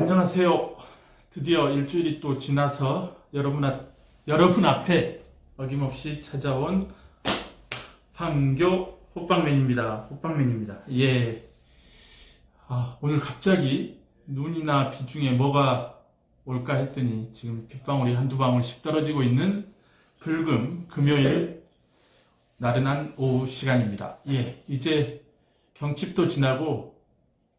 안녕하세요. 드디어 일주일이 또 지나서 여러분, 앞, 여러분 앞에 어김없이 찾아온 판교 호빵맨입니다. 호빵맨입니다. 예. 아, 오늘 갑자기 눈이나 비 중에 뭐가 올까 했더니 지금 빗방울이 한두 방울씩 떨어지고 있는 불금 금요일 나른한 오후 시간입니다. 예. 이제 경칩도 지나고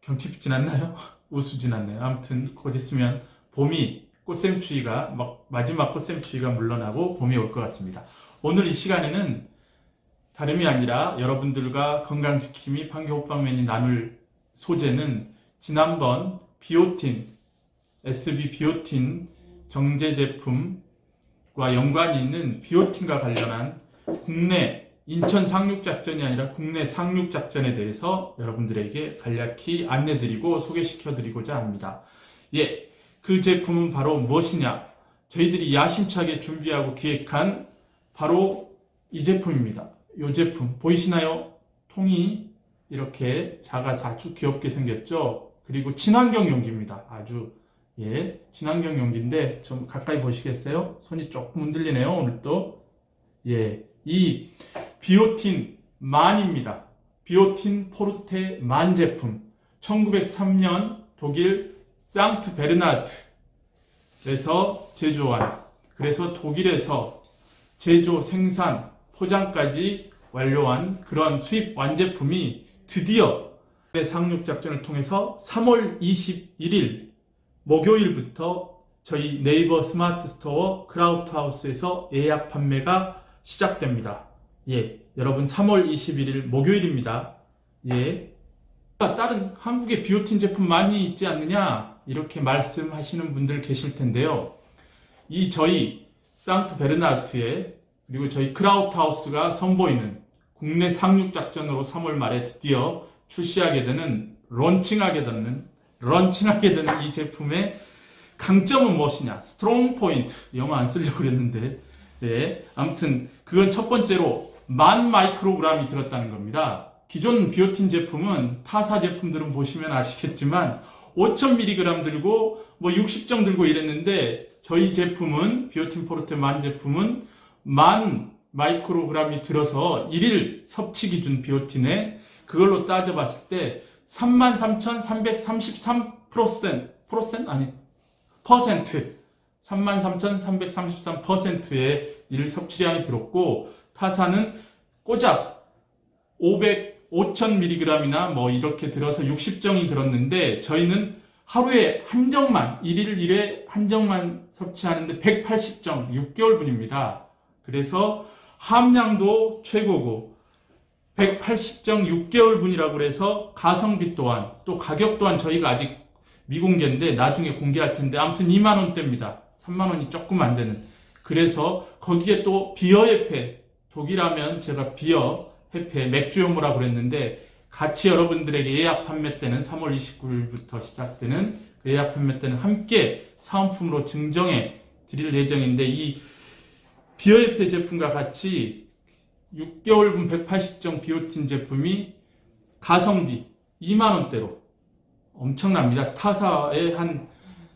경칩 지났나요? 우수 지났네요. 아무튼 곧 있으면 봄이 꽃샘추위가 막 마지막 꽃샘추위가 물러나고 봄이 올 것 같습니다. 오늘 이 시간에는 다름이 아니라 여러분들과 건강지킴이 판교 호빵맨이 나눌 소재는 지난번 비오틴 SB 비오틴 정제 제품과 연관이 있는 비오틴과 관련한 국내 인천 상륙 작전이 아니라 국내 상륙 작전에 대해서 여러분들에게 간략히 안내드리고 소개시켜드리고자 합니다. 예, 그 제품은 바로 무엇이냐? 저희들이 야심차게 준비하고 기획한 바로 이 제품입니다. 이 제품 보이시나요? 통이 이렇게 작아서 아주 귀엽게 생겼죠? 그리고 친환경 용기입니다. 아주 예, 친환경 용기인데 좀 가까이 보시겠어요? 손이 조금 흔들리네요. 오늘 또 예, 이 비오틴 만입니다. 비오틴 포르테 만 제품. 1903년 독일 상트 베르나트에서 제조한 그래서 독일에서 제조, 생산, 포장까지 완료한 그런 수입 완제품이 드디어 상륙 작전을 통해서 3월 21일 목요일부터 저희 네이버 스마트 스토어 크라우드하우스에서 예약 판매가 시작됩니다. 예, 여러분 3월 21일 목요일입니다. 예. 다른 한국의 비오틴 제품 많이 있지 않느냐? 이렇게 말씀하시는 분들 계실 텐데요. 이 저희 상트 베르나르트에 그리고 저희 크라우드하우스가 선보이는 국내 상륙 작전으로 3월 말에 드디어 출시하게 되는 런칭하게 되는 런칭하게 되는 이 제품의 강점은 무엇이냐? 스트롱 포인트. 영어 안 쓰려고 그랬는데. 네. 아무튼 그건 첫 번째로 만 마이크로그램이 들었다는 겁니다. 기존 비오틴 제품은 타사 제품들은 보시면 아시겠지만 5,000mg 들고 뭐 60정 들고 이랬는데 저희 제품은 비오틴 포르테 만 제품은 만 마이크로그램이 들어서 1일 섭취 기준 비오틴에 그걸로 따져봤을 때 33,333% 퍼센트 아니 퍼센트 33,333%의 일 섭취량이 들었고 타사는 꼬작 500 5,000mg이나 뭐 이렇게 들어서 60정이 들었는데 저희는 하루에 한 정만 1일 1회 한 정만 섭취하는데 180정 6개월분입니다. 그래서 함량도 최고고 180정 6개월분이라고 그래서 가성비 또한 또 가격 또한 저희가 아직 미공개인데 나중에 공개할 텐데 아무튼 2만 원대입니다. 3만 원이 조금 안 되는. 그래서 거기에 또 비어 협회 독일하면 제가 비어 협회 맥주 효모라고 그랬는데 같이 여러분들에게 예약 판매 때는 3월 29일부터 시작되는 그 예약 판매 때는 함께 사은품으로 증정해 드릴 예정인데 이 비어 협회 제품과 같이 6개월분 180정 비오틴 제품이 가성비 2만 원대로 엄청납니다. 타사의 한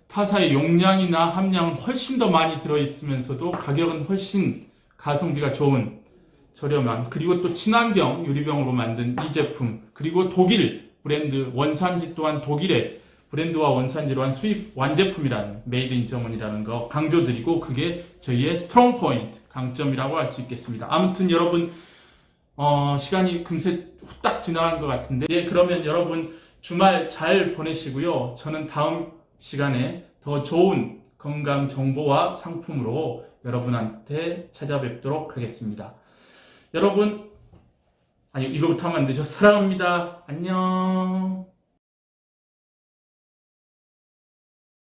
타사의 용량이나 함량은 훨씬 더 많이 들어 있으면서도 가격은 훨씬 가성비가 좋은 저렴한 그리고 또 친환경 유리병으로 만든 이 제품 그리고 독일 브랜드 원산지 또한 독일의 브랜드와 원산지로 한 수입 완제품이라는 메이드 인 저머니라는 거 강조드리고 그게 저희의 스트롱 포인트 강점이라고 할 수 있겠습니다. 아무튼 여러분 어, 시간이 금세 후딱 지나간 것 같은데 예, 그러면 여러분 주말 잘 보내시고요. 저는 다음 시간에 더 좋은 건강 정보와 상품으로 여러분한테 찾아뵙도록 하겠습니다. 여러분, 아니, 이거부터 하면 안 되죠. 사랑합니다. 안녕.